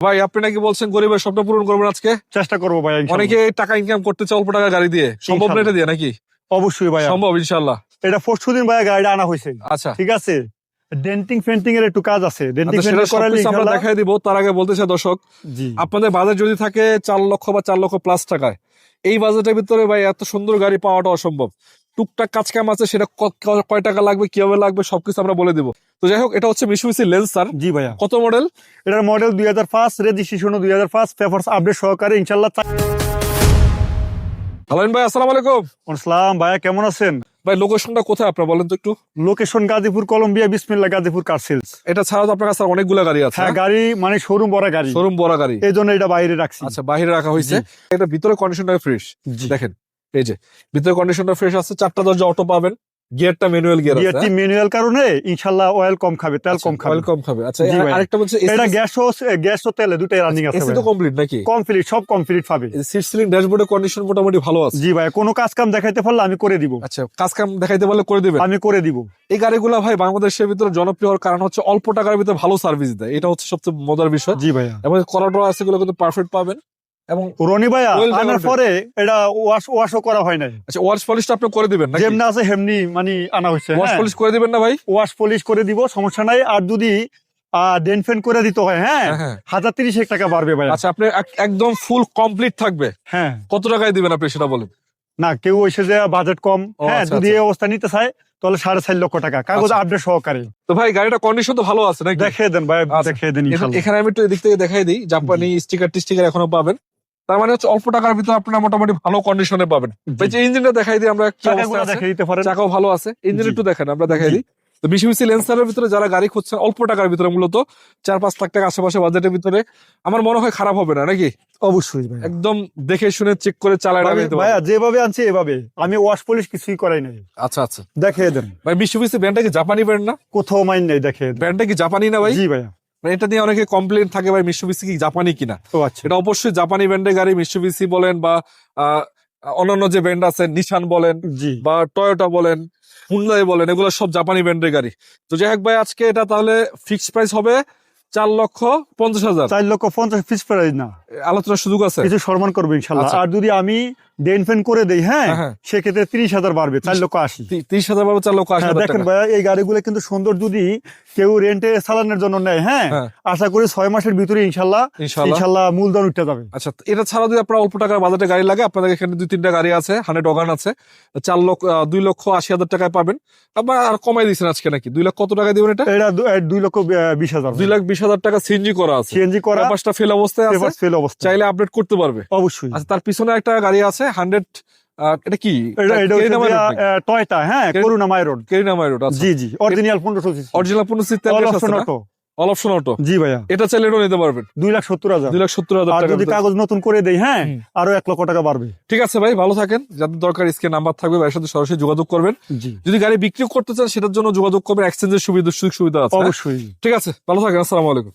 ভাই আপনি নাকি বলছেন গরিবের স্বপ্ন পূরণ করবেন আজকে? চেষ্টা করব ভাইয়া অনেকে টাকা ইনকাম করতে চায় অল্প টাকা গাড়ি দিয়ে। সম্ভব না এটা দিয়ে নাকি? অবশ্যই ভাইয়া। সম্ভব ইনশাল্লাহ। এটা পরশু দিন ভাইয়া গাড়িটা আনা হয়েছে। আচ্ছা। ঠিক আছে? ডেন্টিং পেন্টিং এর একটু কাজ আছে। ডেন্টিং আচ্ছা, আমরা দেখাই দিব। তার আগে বলতে চাই দর্শক আপনাদের বাজেট যদি থাকে চার লক্ষ বা চার লক্ষ প্লাস টাকায় এই বাজেটের ভিতরে ভাই এত সুন্দর গাড়ি পাওয়াটা অসম্ভব। টুকটাক কাজ কাম আছে সেটা কয় টাকা লাগবে কীভাবে লাগবে সবকিছু আমরা বলে দিব। তো যাই হোক এটা হচ্ছে মিশুবিসি লেন্স স্যার জি ভাইয়া। কত মডেল এটার মডেল দুই হাজার পাঁচ রেজিস্ট্রেশন দুই হাজার পাঁচ পেপার আপডেট সহকারে ইনশাল্লাহ হালাইন ভাই আসসালামু আলাইকুম। আসসালাম ভাইয়া কেমন আছেন? ভাই লোকেশনটা কোথায় আপনার বলেন তো একটু? লোকেশন গাজীপুর কলম্বিয়া বিসমিল্লা গাজীপুর কার সেলস এটা ছাড়াও তো আপনার কাছে অনেকগুলো গাড়ি আছে হ্যাঁ গাড়ি মানে শোরুম বড় গাড়ি। শোরুম বড় গাড়ি। এই জন্য এটা বাইরে রাখছি। আচ্ছা বাহিরে রাখা হয়েছে। এটা ভিতরে কন্ডিশনটা ফ্রেশ। দেখেন এই যে ভিতরে কন্ডিশনটা ফ্রেশ আছে চারটা দরজা অটো পাবেন গিয়ারটা ম্যানুয়াল গিয়ার আছে বিআরটি ম্যানুয়াল কারণে ইনশাল্লাহ অয়েল কম খাবে তেল কম খাবে। অয়েল কম খাবে আচ্ছা আরেকটা বলছে এটা গ্যাস ও গ্যাস ও তেলে দুটাই রানিং আছে এসি তো কমপ্লিট নাকি? কমপ্লিট সব কমপ্লিট পাবে সিট সিলিং ড্যাশবোর্ডের কন্ডিশন মোটামুটি ভালো আছে। জি ভাই কোনো কাজ কাম দেখাইতে পারলে আমি করে দিব। আচ্ছা কাজ কাম দেখাইতে পারলে করে দিবেন? আমি করে দিব। এই গাড়িগুলো ভাই বাংলাদেশের ভিতরে জনপ্রিয় হওয়ার কারণ হচ্ছে অল্প টাকার ভিতরে ভালো সার্ভিস দেয়। এটা হচ্ছে সবচেয়ে মজার বিষয়। জি ভাইয়া। এবং করাটো আছে এগুলো কিন্তু পারফেক্ট পাবেন। এবং রনি ভাইয়া আনার পরে এটা ওয়াশ ওয়াশও করা হয় নাই। আচ্ছা ওয়াশ পলিশটা আপনি করে দিবেন নাকি? যেমনি আছে হেমনি মানে আনা হয়েছে ওয়াশ পলিশ করে দিবেন না ভাই? ওয়াশ পলিশ করে দিব সমস্যা নাই। আর যদি ডেন ফেন করে দিতে হয় হ্যাঁ হ্যাঁ, হ্যাঁ। হাজার তিরিশ টাকা বাড়বে ভাইয়া। আচ্ছা আপনি একদম ফুল কমপ্লিট থাকবে। হ্যাঁ। কত টাকায় দিবেন আপনি সেটা বলেন? না কেউ এসে যে বাজেট কম হ্যাঁ আচ্ছা, যদি আচ্ছা। এই অবস্থা নিতে চায় তাহলে সাড়ে চার লক্ষ টাকা। কাগজ আচ্ছা। আপডেট সহকারে। তো ভাই গাড়িটা কন্ডিশন তো ভালো আছে নাকি? দেখিয়ে দেন ভাই আচ্ছা। দেখিয়ে দেন এখানে- এখানে আমি একটু এদিক থেকে দেখাই দিই। জাপানি স্টিকার টিস্টিকার এখনও পাবেন। তার মানে হচ্ছে অল্প টাকার ভিতরে আপনারা মোটামুটি ভালো কন্ডিশনে পাবেন। যে ইঞ্জিনটা দেখাই দিই আমরা দিতে পারেন। চাকাও ভালো আছে। ইঞ্জিন একটু দেখেন আমরা দেখাই দিই। তো লেন্সারের ভিতরে যারা গাড়ি খুঁজছেন অল্প টাকার ভিতরে মূলত চার পাঁচ লাখ টাকা আশেপাশে বাজেটের ভিতরে আমার মনে হয় খারাপ হবে না নাকি? অবশ্যই ভাই একদম দেখে শুনে চেক করে চালায় ভাই- ভাইয়া যেভাবে আনছি এভাবে। আমি ওয়াশ পলিশ কিছুই করাই নাই। আচ্ছা আচ্ছা। দেখে দেন। ভাই মিশুবিসি ব্র্যান্ডটা কি জাপানি ব্র্যান্ড না? কোথাও মাইন নেই দেখে ব্র্যান্ডটা কি জাপানি না ভাই? জি ভাইয়া। মানে এটা নিয়ে অনেকে কমপ্লেন থাকে ভাই মিশুবিসি কি জাপানি কিনা? ও আচ্ছা। এটা অবশ্যই জাপানি ব্র্যান্ডের গাড়ি মিশুবিসি বলেন বা অন্যান্য যে ব্র্যান্ড আছে নিশান বলেন বা টয়োটা বলেন হুন্ডাই বলেন এগুলো সব জাপানি ব্র্যান্ডের গাড়ি। তো যাই হোক ভাই আজকে এটা তাহলে ফিক্সড প্রাইস হবে। চার লক্ষ পঞ্চাশ হাজার। চার লক্ষ পঞ্চাশ পিস প্রাইস না। আলোচনার সুযোগ আছে? কিছু সম্মান করব ইনশাল্লাহ। আচ্ছা। আর যদি আমি ডেন ফেন করে দেই হ্যাঁ হ্যাঁ, হ্যাঁ। সেক্ষেত্রে তিরিশ হাজার বাড়বে চার লক্ষ আশি। তিরিশ হাজার বারো চার লক্ষ আশি হ্যাঁ, দেখেন ভাইয়া এই গাড়িগুলো কিন্তু সুন্দর যদি কেউ রেন্টে চালানোর জন্য নেয় হ্যাঁ হ্যাঁ। আশা করি ছয় মাসের ভিতরে ইনশাল্লাহ ইনশাল্লাহ। মূলধন উঠতে যাবে। আচ্ছা এটা ছাড়া যদি আপনার অল্প টাকার বাজেটে গাড়ি লাগে আপনাদের এখানে দুই তিনটা গাড়ি আছে হান্ড্রেড ওগান আছে চার লক্ষ দুই লক্ষ আশি হাজার টাকায় পাবেন। আপনার আর কমাই দিচ্ছেন আজকে নাকি? দুই লাখ কত টাকা দিবেন এটা? এটা দুই লক্ষ বিশ হাজার। দুই লাখ বিশ হাজার টাকা সিএনজি করা আছে। সিএনজি করা পাঁচটা ফেল অবস্থায় আছে। ফেল অবস্থা চাইলে আপডেট করতে পারবে। অবশ্যই। আচ্ছা তার পিছনে একটা গাড়ি আছে হান্ড্রেড এটা কি? টয়টা হ্যাঁ কেরি- করুণা মাই রোড কেরিনা মাইরোড আচ্ছা। জি জি অরিজিনাল পনেরোশো অরিজিনাল পনেরো অল অপশন অটো জি ভাইয়া। এটা চাইলে এটাও নিতে পারবেন। দুই লাখ সত্তর হাজার। দুই লাখ সত্তর হাজার আর টাকা যদি কাগজ নতুন করে দেই হ্যাঁ আরও এক লক্ষ টাকা বাড়বে। ঠিক আছে ভাই ভালো থাকেন। যাদের দরকার স্ক্রিন নাম্বার থাকবে ভাইয়ের সাথে সরাসরি যোগাযোগ করবেন। যদি গাড়ি বিক্রি করতে চান সেটার জন্য যোগাযোগ করবেন। এক্সচেঞ্জের সুবিধা সুযোগ সুবিধা আছে হ্যাঁ? অবশ্যই। ঠিক আছে ভালো থাকেন আসসালামু আলাইকুম।